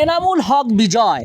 এনামুল হক বিজয়।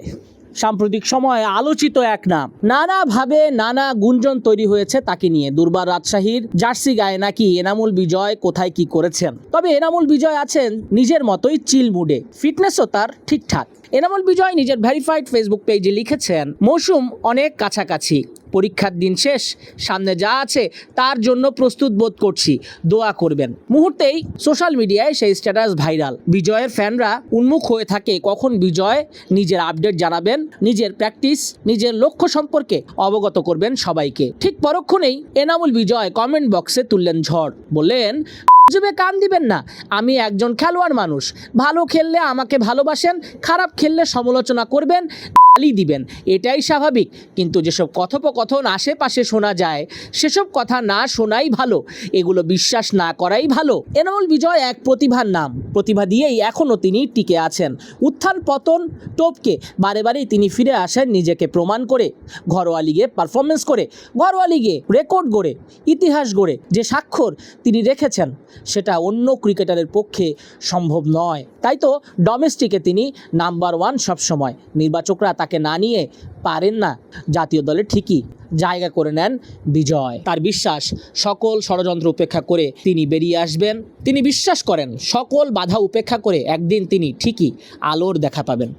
সাম্প্রতিক সময়ে আলোচিত এক নাম। নানাভাবে নানা গুঞ্জন তৈরি হয়েছে তাকে নিয়ে। দুর্বার রাজশাহীর জার্সি গায়ে নাকি এনামুল বিজয় কোথায় কি করেছেন? তবে এনামুল বিজয় আছেন নিজের মতোই চিল মুডে। ফিটনেসও তার ঠিকঠাক। এনামুল বিজয় নিজের ভেরিফাইড ফেসবুক পেজে লিখেছেন, মৌসুম অনেক কাছাকাছি। পরীক্ষার দিন শেষ, সামনে যা আছে তার জন্য প্রস্তুত বোধ করছি। দোয়া করবেন। মুহূর্তেই সোশ্যাল মিডিয়ায় সেই স্ট্যাটাস ভাইরাল। বিজয়ের ফ্যানরা উন্মুখ হয়ে থাকে কখন বিজয় নিজের আপডেট জানাবেন নিজের প্র্যাকটিস, নিজের লক্ষ্য সম্পর্কে অবগত করবেন সবাইকে। ঠিক পরক্ষণেই এনামুল বিজয় কমেন্ট বক্সে তুললেন ঝড়। বললেন গুজবে কান দিবেন না। আমি একজন খেলোয়াড় মানুষ। ভালো খেললে আমাকে ভালোবাসেন, খারাপ খেললে সমালোচনা করবেন, গালি দিবেন। এটাই স্বাভাবিক। কিন্তু যেসব কথোপকথন আশেপাশে শোনা যায়, সেসব কথা না শোনাই ভালো। এগুলো বিশ্বাস না করাই ভালো। এনামুল বিজয় এক প্রতিভার নাম। প্রতিভা দিয়েই এখনও তিনি টিকে আছেন। উত্থান পতন টোপকে বারে বারেই তিনি ফিরে আসেন নিজেকে প্রমাণ করে, ঘরোয়া লিগে পারফরমেন্স করে, ঘরোয়া লিগে রেকর্ড গড়ে, ইতিহাস গড়ে, যে স্বাক্ষর তিনি রেখেছেন সেটা অন্য ক্রিকেটারের পক্ষে সম্ভব নয়। তাই তো ডোমেস্টিকে তিনি নাম্বার ওয়ান সবসময়। নির্বাচকরা তাকে না নিয়ে পারেন না। জাতীয় দলে ঠিকই জায়গা করে নেন বিজয়। তার বিশ্বাস, সকল ষড়যন্ত্র উপেক্ষা করে তিনি বেরিয়ে আসবেন। তিনি বিশ্বাস করেন, সকল বাধা উপেক্ষা করে একদিন তিনি ঠিকই আলোর দেখা পাবেন।